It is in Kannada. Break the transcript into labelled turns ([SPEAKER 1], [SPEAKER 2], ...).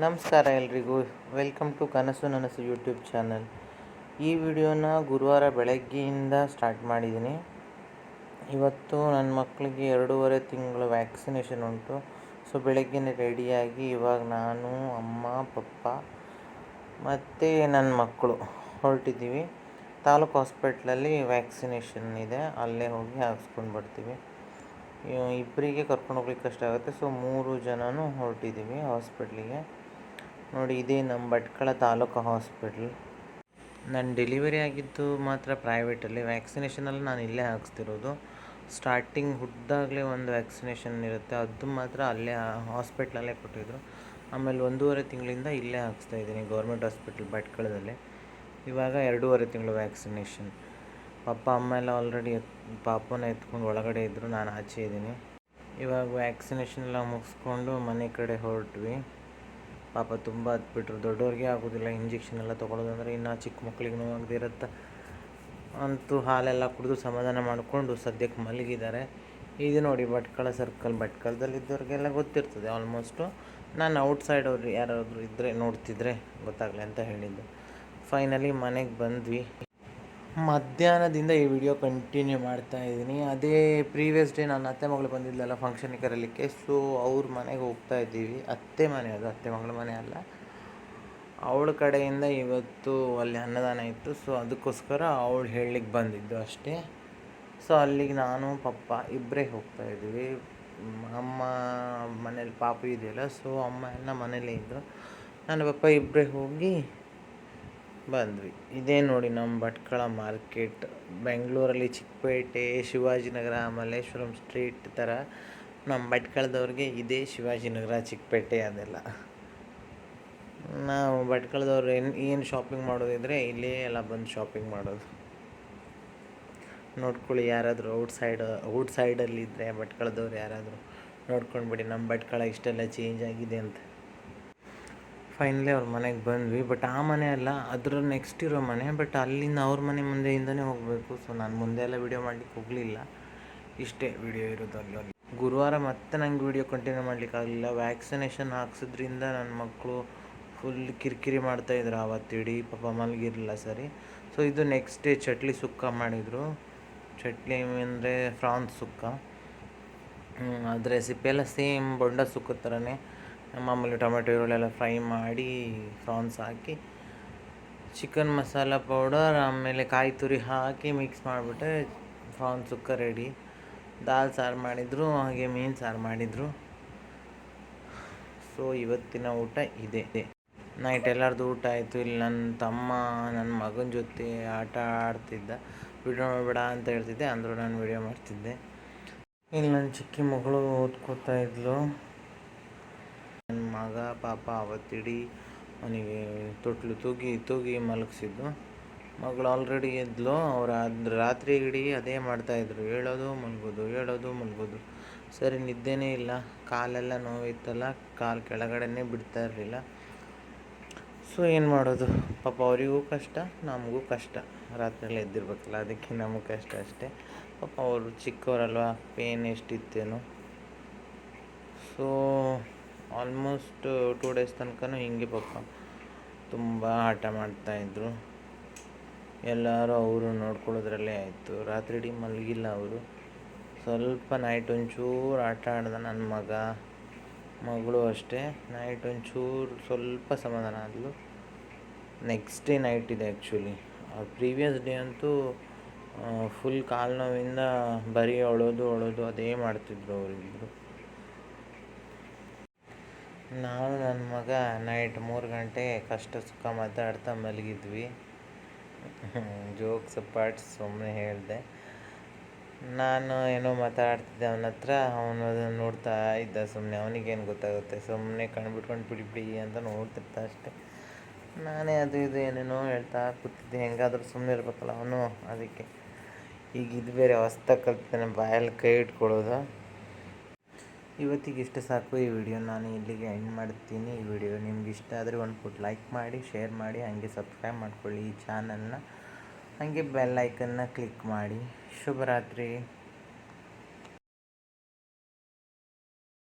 [SPEAKER 1] ನಮಸ್ಕಾರ ಎಲ್ರಿಗೂ. ವೆಲ್ಕಮ್ ಟು ಕನಸು ನನಸು ಯೂಟ್ಯೂಬ್ ಚಾನಲ್ ಈ ವಿಡಿಯೋನ ಗುರುವಾರ ಬೆಳಗ್ಗೆಯಿಂದ ಸ್ಟಾರ್ಟ್ ಮಾಡಿದ್ದೀನಿ. ಇವತ್ತು ನನ್ನ ಮಕ್ಕಳಿಗೆ ಎರಡೂವರೆ ತಿಂಗಳು ವ್ಯಾಕ್ಸಿನೇಷನ್ ಉಂಟು. ಸೊ ಬೆಳಗ್ಗೆನೇ ರೆಡಿಯಾಗಿ ಇವಾಗ ನಾನು, ಅಮ್ಮ, ಪಪ್ಪ ಮತ್ತು ನನ್ನ ಮಕ್ಕಳು ಹೊರಟಿದ್ದೀವಿ. ತಾಲೂಕು ಹಾಸ್ಪಿಟ್ಲಲ್ಲಿ ವ್ಯಾಕ್ಸಿನೇಷನ್ ಇದೆ. ಅಲ್ಲೇ ಹೋಗಿ ಹಾಕ್ಸ್ಕೊಂಡು ಬರ್ತೀವಿ. ಇಬ್ಬರಿಗೆ ಕರ್ಕೊಂಡು ಹೋಗ್ಲಿಕ್ಕೆ ಕಷ್ಟ ಆಗುತ್ತೆ. ಸೊ ಮೂರು ಜನನೂ ಹೊರಟಿದ್ದೀವಿ ಹಾಸ್ಪಿಟ್ಲಿಗೆ. ನೋಡಿ, ಇದೇ ನಮ್ಮ ಭಟ್ಕಳ ತಾಲೂಕು ಹಾಸ್ಪಿಟ್ಲ್. ನಾನು ಡೆಲಿವರಿ ಆಗಿದ್ದು ಮಾತ್ರ ಪ್ರೈವೇಟಲ್ಲಿ. ವ್ಯಾಕ್ಸಿನೇಷನಲ್ಲಿ ನಾನು ಇಲ್ಲೇ ಹಾಕ್ಸ್ತಿರೋದು. ಸ್ಟಾರ್ಟಿಂಗ್ ಹುಟ್ಟಿದಾಗಲೇ ಒಂದು ವ್ಯಾಕ್ಸಿನೇಷನ್ ಇರುತ್ತೆ. ಅದು ಮಾತ್ರ ಅಲ್ಲೇ ಹಾಸ್ಪಿಟ್ಲಲ್ಲೇ ಕೊಟ್ಟಿದ್ರು. ಆಮೇಲೆ ಒಂದೂವರೆ ತಿಂಗಳಿಂದ ಇಲ್ಲೇ ಹಾಕ್ಸ್ತಾ ಇದ್ದೀನಿ ಗೌರ್ಮೆಂಟ್ ಹಾಸ್ಪಿಟ್ಲ್ ಭಟ್ಕಳದಲ್ಲಿ. ಇವಾಗ ಎರಡೂವರೆ ತಿಂಗಳು ವ್ಯಾಕ್ಸಿನೇಷನ್. ಪಪ್ಪ ಅಮ್ಮ ಎಲ್ಲ ಆಲ್ರೆಡಿ ಪಾಪನ ಎತ್ಕೊಂಡು ಒಳಗಡೆ ಇದ್ದರು ನಾನು ಆಚೆ ಇದ್ದೀನಿ. ಇವಾಗ ವ್ಯಾಕ್ಸಿನೇಷನ್ ಎಲ್ಲ ಮುಗಿಸ್ಕೊಂಡು ಮನೆ ಕಡೆ ಹೊರಟ್ವಿ. ಪಾಪ ತುಂಬ ಹತ್ಬಿಟ್ರು ದೊಡ್ಡವ್ರಿಗೆ ಆಗೋದಿಲ್ಲ ಇಂಜೆಕ್ಷನ್ ಎಲ್ಲ ತೊಗೊಳೋದಂದ್ರೆ ಇನ್ನೂ ಚಿಕ್ಕ ಮಕ್ಳಿಗೆ ನೋವಾಗದಿರತ್ತ ಅಂತೂ ಹಾಲೆಲ್ಲ ಕುಡಿದು ಸಮಾಧಾನ ಮಾಡಿಕೊಂಡು ಸದ್ಯಕ್ಕೆ ಮಲಗಿದ್ದಾರೆ. ಇದು ನೋಡಿ ಭಟ್ಕಳ ಸರ್ಕಲ್ ಭಟ್ಕಳದಲ್ಲಿ ಇದ್ದವ್ರಿಗೆಲ್ಲ ಗೊತ್ತಿರ್ತದೆ ಆಲ್ಮೋಸ್ಟು ನಾನು ಔಟ್ಸೈಡ್ ಅವ್ರು ಯಾರಾದರೂ ಇದ್ದರೆ ನೋಡ್ತಿದ್ರೆ ಗೊತ್ತಾಗಲಿ ಅಂತ ಹೇಳಿದ್ದು. ಫೈನಲಿ ಮನೆಗೆ ಬಂದ್ವಿ. ಮಧ್ಯಾಹ್ನದಿಂದ ಈ ವಿಡಿಯೋ ಕಂಟಿನ್ಯೂ ಮಾಡ್ತಾ ಇದ್ದೀನಿ. ಅದೇ ಪ್ರೀವಿಯಸ್ ಡೇ ನನ್ನ ಅತ್ತೆ ಮಗಳು ಬಂದಿದ್ದಲ್ಲ ಫಂಕ್ಷನಿಗೆ ಕರಲಿಕ್ಕೆ. ಸೊ ಅವ್ರ ಮನೆಗೆ ಹೋಗ್ತಾ ಇದ್ದೀವಿ. ಅತ್ತೆ ಮನೆ ಅದು, ಅತ್ತೆ ಮಗಳ ಮನೆ ಅಲ್ಲ. ಅವಳ ಕಡೆಯಿಂದ ಇವತ್ತು ಅಲ್ಲಿ ಅನ್ನದಾನ ಇತ್ತು. ಸೊ ಅದಕ್ಕೋಸ್ಕರ ಅವಳು ಹೇಳಲಿಕ್ಕೆ ಬಂದಿದ್ದು ಅಷ್ಟೇ. ಸೊ ಅಲ್ಲಿಗೆ ನಾನು, ಪಪ್ಪ ಇಬ್ಬರೇ ಹೋಗ್ತಾ ಇದ್ದೀವಿ. ಅಮ್ಮ ಮನೇಲಿ ಪಾಪು ಇದೆಯಲ್ಲ ಸೊ ಅಮ್ಮ ಎಲ್ಲ ಮನೇಲೇ ಇದ್ದರು ನನ್ನ ಪಪ್ಪ ಇಬ್ಬರೇ ಹೋಗಿ ಬಂದ್ವಿ. ಇದೇ ನೋಡಿ ನಮ್ಮ ಭಟ್ಕಳ ಮಾರ್ಕೆಟ್. ಬೆಂಗಳೂರಲ್ಲಿ ಚಿಕ್ಕಪೇಟೆ, ಶಿವಾಜಿನಗರ, ಮಲ್ಲೇಶ್ವರಂ ಸ್ಟ್ರೀಟ್ ಥರ ನಮ್ಮ ಭಟ್ಕಳದವ್ರಿಗೆ ಇದೇ ಶಿವಾಜಿನಗರ, ಚಿಕ್ಕಪೇಟೆ ಅದೆಲ್ಲ. ನಾವು ಭಟ್ಕಳದವ್ರು ಏನು ಏನು ಶಾಪಿಂಗ್ ಮಾಡೋದಿದ್ರೆ ಇಲ್ಲೇ ಎಲ್ಲ ಬಂದು ಶಾಪಿಂಗ್ ಮಾಡೋದು. ನೋಡ್ಕೊಳ್ಳಿ ಯಾರಾದರೂ ಔಟ್ ಸೈಡ್ ಔಟ್ ಸೈಡಲ್ಲಿದ್ದರೆ ಭಟ್ಕಳದವ್ರು ಯಾರಾದರೂ ನೋಡ್ಕೊಂಡ್ಬಿಡಿ, ನಮ್ಮ ಭಟ್ಕಳ ಇಷ್ಟೆಲ್ಲ ಚೇಂಜ್ ಆಗಿದೆ ಅಂತ. ಫೈನಲಿ ಅವ್ರ ಮನೆಗೆ ಬಂದ್ವಿ. ಬಟ್ ಆ ಮನೆ ಅಲ್ಲ, ಅದರ ನೆಕ್ಸ್ಟ್ ಇರೋ ಮನೆ. ಬಟ್ ಅಲ್ಲಿಂದ ಅವ್ರ ಮನೆ ಮುಂದೆಯಿಂದನೇ ಹೋಗಬೇಕು. ಸೊ ನಾನು ಮುಂದೆ ಎಲ್ಲ ವೀಡಿಯೋ ಮಾಡ್ಲಿಕ್ಕೆ ಹೋಗಲಿಲ್ಲ. ಇಷ್ಟೇ ವೀಡಿಯೋ ಇರೋದು ಅಲ್ಲಿ ಗುರುವಾರ ಮತ್ತೆ ನಂಗೆ ವೀಡಿಯೋ ಕಂಟಿನ್ಯೂ ಮಾಡಲಿಕ್ಕಾಗಲಿಲ್ಲ ವ್ಯಾಕ್ಸಿನೇಷನ್ ಹಾಕ್ಸಿದ್ರಿಂದ ನನ್ನ ಮಕ್ಕಳು ಫುಲ್ ಕಿರಿಕಿರಿ ಮಾಡ್ತಾಯಿದ್ರು ಇಡೀ ಪಾಪ ಮಲಗಿರಲಿಲ್ಲ ಸರಿ. ಸೊ ಇದು ನೆಕ್ಸ್ಟ್ ಡೇ ಚಟ್ಲಿ ಸುಕ್ಕ ಮಾಡಿದರು. ಚಟ್ಲಿ ಅಂದರೆ ಫ್ರಾನ್ಸ್ ಸುಕ್ಕ. ಅದು ರೆಸಿಪಿ ಎಲ್ಲ ಸೇಮ್ ಬೊಂಡ ಸುಕ್ಕ ಥರನೇ ಮಾಮೂಲಿ ಟೊಮೆಟೊ ಈರುಳ್ಳೆಲ್ಲ ಫ್ರೈ ಮಾಡಿ ಫ್ರಾನ್ಸ್ ಹಾಕಿ ಚಿಕನ್ ಮಸಾಲ ಪೌಡರ್ ಆಮೇಲೆ ಕಾಯಿ ತುರಿ ಹಾಕಿ ಮಿಕ್ಸ್ ಮಾಡಿಬಿಟ್ಟೆ ಫ್ರಾನ್ಸ್ ಸುಕ್ಕ ರೆಡಿ ದಾಲ್ ಸಾರು ಮಾಡಿದರು, ಹಾಗೆ ಮೀನು ಸಾರು ಮಾಡಿದರು. ಸೊ ಇವತ್ತಿನ ಊಟ ಇದೆ. ನೈಟ್ ಎಲ್ಲರದು ಊಟ ಆಯಿತು. ಇಲ್ಲಿ ನನ್ನ ತಮ್ಮ ನನ್ನ ಮಗನ ಜೊತೆ ಆಟ ಆಡ್ತಿದ್ದ. ವಿಡಿಯೋ ಮಾಡಬೇಡ ಅಂತ ಹೇಳ್ತಿದ್ದೆ, ಅಂದರೂ ನಾನು ವಿಡಿಯೋ ಮಾಡ್ತಿದ್ದೆ. ಇಲ್ಲಿ ನನ್ನ ಚಿಕ್ಕಿ ಮಗಳು ಓದ್ಕೋತಾ ಇದ್ಲು. ನನ್ನ ಮಗ, ಪಾಪ ಅವತ್ತಿಡೀ ಅವನಿಗೆ ತೊಟ್ಲು ತೂಗಿ ತೂಗಿ ಮಲಗಿಸಿದ್ದು. ಮಗಳು ಆಲ್ರೆಡಿ ಎದ್ಲು ಅವ್ರು ಅದು ರಾತ್ರಿ ಇಡೀ ಅದೇ ಮಾಡ್ತಾಯಿದ್ರು ಹೇಳೋದು ಮಲಗೋದು ಹೇಳೋದು ಮಲಗೋದು. ಸರಿ, ನಿದ್ದೆನೇ ಇಲ್ಲ. ಕಾಲೆಲ್ಲ ನೋವಿತ್ತಲ್ಲ, ಕಾಲು ಕೆಳಗಡೆನೇ ಬಿಡ್ತಾ ಇರಲಿಲ್ಲ. ಸೊ ಏನು ಮಾಡೋದು? ಪಾಪ ಅವರಿಗೂ ಕಷ್ಟ, ನಮಗೂ ಕಷ್ಟ. ರಾತ್ರಿಯಲ್ಲಿ ಎದ್ದಿರ್ಬೇಕಲ್ಲ, ಅದಕ್ಕೆ ನಮಗೆ ಕಷ್ಟ ಅಷ್ಟೇ. ಪಾಪ ಅವರು ಚಿಕ್ಕವರಲ್ವ ಪೇನ್ ಎಷ್ಟಿತ್ತೇನೋ. ಸೊ ಆಲ್ಮೋಸ್ಟ್ ಟೂ ಡೇಸ್ ತನಕನೂ ಹಿಂಗೆ ಪಾಪ ತುಂಬ ಆಟ ಮಾಡ್ತಾಯಿದ್ರು ಎಲ್ಲರೂ ಅವರು ನೋಡ್ಕೊಳ್ಳೋದ್ರಲ್ಲೇ ಆಯಿತು. ರಾತ್ರಿ ಇಡೀ ಮಲಗಿಲ್ಲ ಅವರು. ಸ್ವಲ್ಪ ನೈಟ್ ಒಂಚೂರು ಆಟ ಆಡ್ದ ನನ್ನ ಮಗ. ಮಗಳು ಅಷ್ಟೇ. ನೈಟ್ ಒಂಚೂರು ಸ್ವಲ್ಪ ಸಮಾಧಾನ ಆದಲು. ನೆಕ್ಸ್ಟ್ ಡೇ ನೈಟ್ ಇದೆ ಆ್ಯಕ್ಚುಲಿ ಪ್ರೀವಿಯಸ್ ಡೇ ಅಂತೂ ಫುಲ್ ಕಾಲು ನೋವಿಂದ ಬರೀ ಅಳೋದು ಅಳೋದು ಅದೇ ಮಾಡ್ತಿದ್ರು ಅವರಿಬ್ಬರು ನಾನು ನನ್ನ ಮಗ ನೈಟ್ ಮೂರು ಗಂಟೆ ಕಷ್ಟ, ಸುಖ, ಮಾತಾಡ್ತಾ ಮಲಗಿದ್ವಿ. ಜೋಕ್ಸ್ ಪಾರ್ಟ್ಸ್ ಸುಮ್ಮನೆ ಹೇಳಿದೆ. ನಾನು ಏನೋ ಮಾತಾಡ್ತಿದ್ದೆ ಅವನ ಹತ್ರ, ಅವನು ಅದನ್ನು ನೋಡ್ತಾ ಇದ್ದ ಸುಮ್ಮನೆ ಅವನಿಗೇನು ಗೊತ್ತಾಗುತ್ತೆ? ಸುಮ್ಮನೆ ಕಣ್ಬಿಟ್ಕೊಂಡು ಬಿಡಿ ಬಿಡಿ ಅಂತ ನೋಡ್ತಿರ್ತ ಅಷ್ಟೇ. ನಾನೇ ಅದು, ಇದು ಏನೇನೋ ಹೇಳ್ತಾ ಕೂತಿದ್ದೆ. ಹೆಂಗಾದರೂ ಸುಮ್ಮನೆ ಇರ್ಬೇಕಲ್ಲ ಅವನು. ಅದಕ್ಕೆ ಈಗ ಇದು ಬೇರೆ ಹೊಸ್ದಾಗಿ ಕಲ್ತಾನೆ ಬಾಯಲ್ಲಿ ಕೈ ಇಟ್ಕೊಳ್ಳೋದು. ಇವತ್ತಿಗೆ ಇಷ್ಟು ಸಾಕು. ಈ ವಿಡಿಯೋ ನಾನು ಇಲ್ಲಿಗೆ ಎಂಡ್ ಮಾಡ್ತೀನಿ. ಈ ವಿಡಿಯೋ ನಿಮ್ಗೆ ಇಷ್ಟ ಆದರೆ ಒಂದು ಫುಟ್ ಲೈಕ್ ಮಾಡಿ ಶೇರ್ ಮಾಡಿ, ಹಾಗೆ ಸಬ್ಸ್ಕ್ರೈಬ್ ಮಾಡ್ಕೊಳ್ಳಿ ಈ ಚಾನಲ್ನ ಹಾಗೆ ಬೆಲ್ ಐಕನ್ನ ಕ್ಲಿಕ್ ಮಾಡಿ. ಶುಭರಾತ್ರಿ.